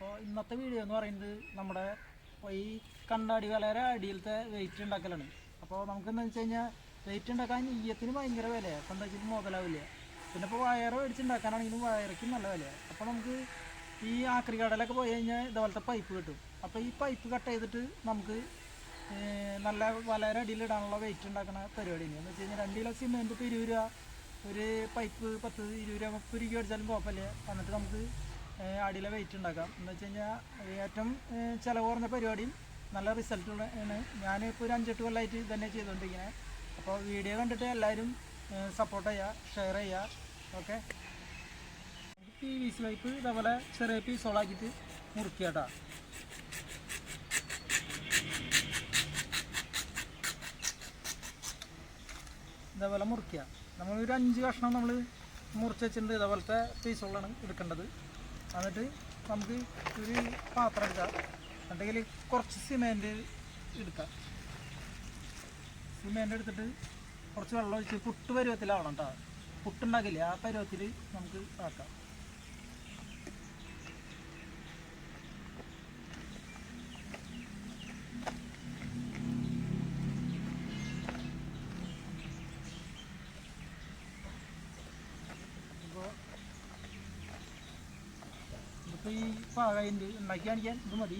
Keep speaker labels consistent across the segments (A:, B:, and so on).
A: അപ്പോൾ ഇന്നത്തെ വീഡിയോ എന്ന് പറയുന്നത് നമ്മുടെ ഈ കണ്ണാടി വലയുടെ അടിയിലത്തെ വെയിറ്റ് ഉണ്ടാക്കലാണ്. അപ്പോൾ നമുക്കെന്താ വെച്ച് കഴിഞ്ഞാൽ വെയിറ്റ് ഉണ്ടാക്കാൻ ഈയത്തിന് ഭയങ്കര വിലയാണ് അപ്പോൾ എന്താ വെച്ചാൽ മുതലാവില്ല. പിന്നെ ഇപ്പോൾ വയറ് മേടിച്ചുണ്ടാക്കാനാണെങ്കിലും വയറയ്ക്കും നല്ല വിലയാണ് അപ്പോൾ നമുക്ക് ഈ ആക്രി കടലൊക്കെ പോയി കഴിഞ്ഞാൽ ഇതുപോലത്തെ പൈപ്പ് കിട്ടും. അപ്പോൾ ഈ പൈപ്പ് കട്ട് ചെയ്തിട്ട് നമുക്ക് നല്ല വലയുടെ അടിയിൽ ഇടാനുള്ള വെയിറ്റ് ഉണ്ടാക്കുന്ന പരിപാടിയാണ് എന്ന് വെച്ച് കഴിഞ്ഞാൽ രണ്ട് കിലോ സിമെന്റ് ഇപ്പോൾ ഇരുപത് രൂപ. ഒരു പൈപ്പ് പത്ത് ഇരുപത് രൂപ മുപ്പത് രൂപ അടിച്ചാലും കുഴപ്പമില്ല. എന്നിട്ട് നമുക്ക് അടിയിലെ വെയിറ്റ് ഉണ്ടാക്കാം. എന്ന് വെച്ച് കഴിഞ്ഞാൽ ഏറ്റവും ചിലവ് കുറഞ്ഞ പരിപാടിയും നല്ല റിസൾട്ട് ആണ്. ഞാനിപ്പോൾ ഒരു അഞ്ചെട്ട് കൊല്ലമായിട്ട് ഇതന്നെ ചെയ്തുകൊണ്ടിരിക്കുന്നത് അപ്പോൾ വീഡിയോ കണ്ടിട്ട് എല്ലാവരും സപ്പോർട്ട് ചെയ്യുക ഷെയർ ചെയ്യുക ഓക്കെ? ഈ വി സി പൈപ്പ് ഇതേപോലെ ചെറിയ പീസോളാക്കിയിട്ട് മുറിക്കുക കേട്ടോ ഇതേപോലെ മുറിക്കുക നമ്മൾ ഒരു അഞ്ച് കഷ്ണം നമ്മൾ മുറിച്ച് വെച്ചിട്ടുണ്ട് ഇതേപോലത്തെ പീസുകളാണ് എടുക്കേണ്ടത്. എന്നിട്ട് നമുക്ക് ഒരു പാത്രം എടുക്കാം. അല്ലെങ്കിൽ കുറച്ച് സിമെന്റ് എടുക്കാം. സിമെന്റ് എടുത്തിട്ട് കുറച്ച് വെള്ളം ഒഴിച്ച് പുട്ട് പരുവത്തിലാവണം കേട്ടോ പുട്ടുണ്ടാക്കില്ലേ ആ പരുവത്തിൽ നമുക്ക് ആക്കാം ഇപ്പോൾ ഇതിപ്പോൾ ഈ പാകയിന്റെ ഉണ്ടാക്കി കാണിക്കാൻ ഇത് മതി.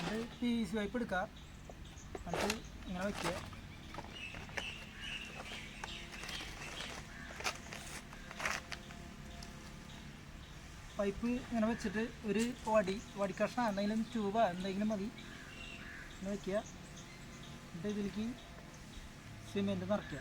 A: അത് പീസ് വൈപ്പ് എടുക്കുക അത് ഇങ്ങനെ വയ്ക്കുക പൈപ്പ് ഇങ്ങനെ വെച്ചിട്ട് ഒരു വടി വടി കഷ്ണം എന്തെങ്കിലും ട്യൂബ എന്തെങ്കിലും മതി. ഇങ്ങനെ വയ്ക്കുക എന്നിട്ട് ഇതിലേക്ക് സിമെന്റ് നിറയ്ക്കുക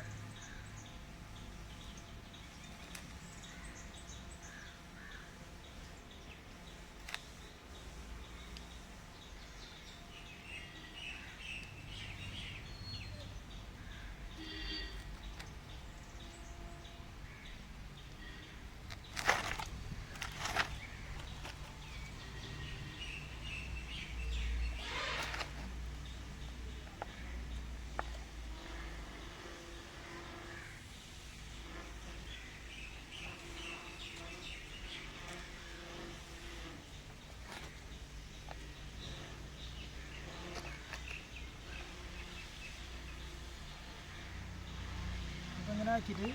A: അപ്പോൾ ഇങ്ങനെ ആക്കിയിട്ട്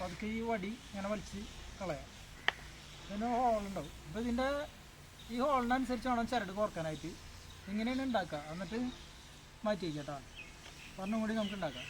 A: പതുക്കെ ഈ വടി ഇങ്ങനെ വലിച്ച് കളയാം. പിന്നെ ഹോളുണ്ടാവും അപ്പോൾ ഇതിന്റെ ഈ ഹോളിനനുസരിച്ച് വേണം ചരട് കോർക്കാനായിട്ട്. ഇങ്ങനെയാണ് ഉണ്ടാക്കുക. എന്നിട്ട് മാറ്റി വയ്ക്കാം കേട്ടോ. പറഞ്ഞും കൂടി നമുക്ക് ഉണ്ടാക്കാം.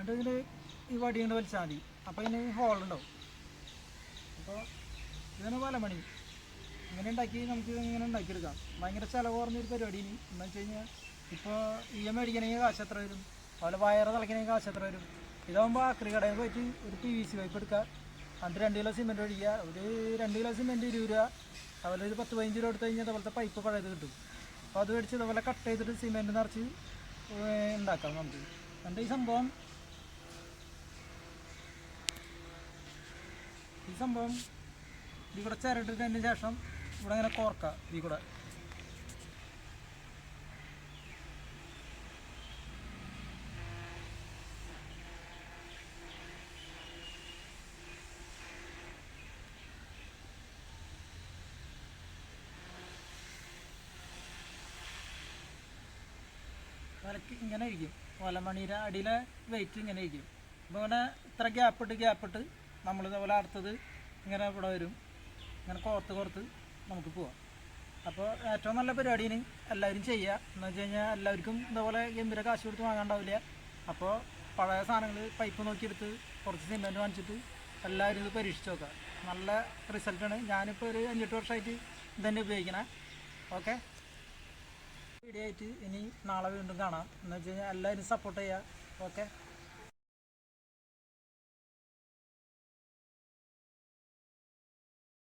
A: എന്നിട്ട് ഈ വടി കൊണ്ട് വലിച്ചാൽ മതി. അപ്പോൾ ഇതിന് ഹോൾ ഉണ്ടാവും അപ്പോൾ ഇതിന് വലമണി. ഇങ്ങനെ ഉണ്ടാക്കി നമുക്ക് ഇങ്ങനെ ഉണ്ടാക്കിയെടുക്കാം ഭയങ്കര ചിലവ് കുറഞ്ഞൊരു പരിപാടി ഇനി. എന്ന് വെച്ച് കഴിഞ്ഞാൽ ഇപ്പോൾ ഇ എം മേടിക്കണമെങ്കിൽ കാശ് എത്ര വരും? അതുപോലെ വയറ് തിളയ്ക്കണമെങ്കിൽ കാശ് എത്ര വരും? ഇതാകുമ്പോൾ ആക്രി കടയിൽ പോയിട്ട് ഒരു പി വി സി പൈപ്പ് എടുക്കുക അതിന് രണ്ട് കിലോ സിമെന്റ് ഒഴിക്കുക ഒരു രണ്ട് കിലോ സിമെന്റ് ഇരുപത് രൂപ. അതുപോലെ ഒരു പത്ത് പതിനഞ്ച് രൂപ എടുത്തു കഴിഞ്ഞാൽ അതുപോലത്തെ പൈപ്പ് പഴയത് കിട്ടും. അപ്പോൾ അത് മേടിച്ച് ഇതുപോലെ കട്ട് ചെയ്തിട്ട് സിമെന്റ് നിറച്ച് ഉണ്ടാക്കാം നമുക്ക്. എന്റെ ഈ സംഭവം ഈ സംഭവം ഇത് കൂടെ ചിരട്ടിട്ടതിന് ശേഷം ഇവിടെ ഇങ്ങനെ കോർക്കുക ഈ കൂടെ. വലക്ക് ഇങ്ങനെ ഇരിക്കും. വലമണിയുടെ അടിയിലെ വെയിറ്റ് ഇങ്ങനെ ഇരിക്കും. അപ്പോൾ ഇങ്ങനെ ഇത്ര ഗ്യാപ്പിട്ട് ഗ്യാപ്പിട്ട് നമ്മൾ ഇതേപോലെ അടുത്തത് ഇങ്ങനെ ഇവിടെ വരും. ഇങ്ങനെ കോർത്ത് കോർത്ത് നമുക്ക് പോവാം. അപ്പോൾ ഏറ്റവും നല്ല പരിപാടിന് എല്ലാവരും ചെയ്യുക. എന്ന് വെച്ച് കഴിഞ്ഞാൽ എല്ലാവർക്കും ഇതേപോലെ ഗംഭീര കാശ് കൊടുത്ത് വാങ്ങാണ്ടാവില്ല. അപ്പോൾ പഴയ സാധനങ്ങൾ പൈപ്പ് നോക്കിയെടുത്ത് കുറച്ച് സിമെന്റ് വാങ്ങിച്ചിട്ട് എല്ലാവരും ഇത് പരീക്ഷിച്ച് നോക്കുക. നല്ല റിസൾട്ടാണ് ഞാനിപ്പോൾ ഒരു അഞ്ചെട്ട് വർഷമായിട്ട് ഇതന്നെ ഉപയോഗിക്കണേ. ഓക്കെ വീഡിയോ ആയിട്ട് ഇനി നാളെ വീണ്ടും കാണാം. എന്ന് വെച്ച് കഴിഞ്ഞാൽ എല്ലാവരും സപ്പോർട്ട് ചെയ്യുക. ഓക്കെ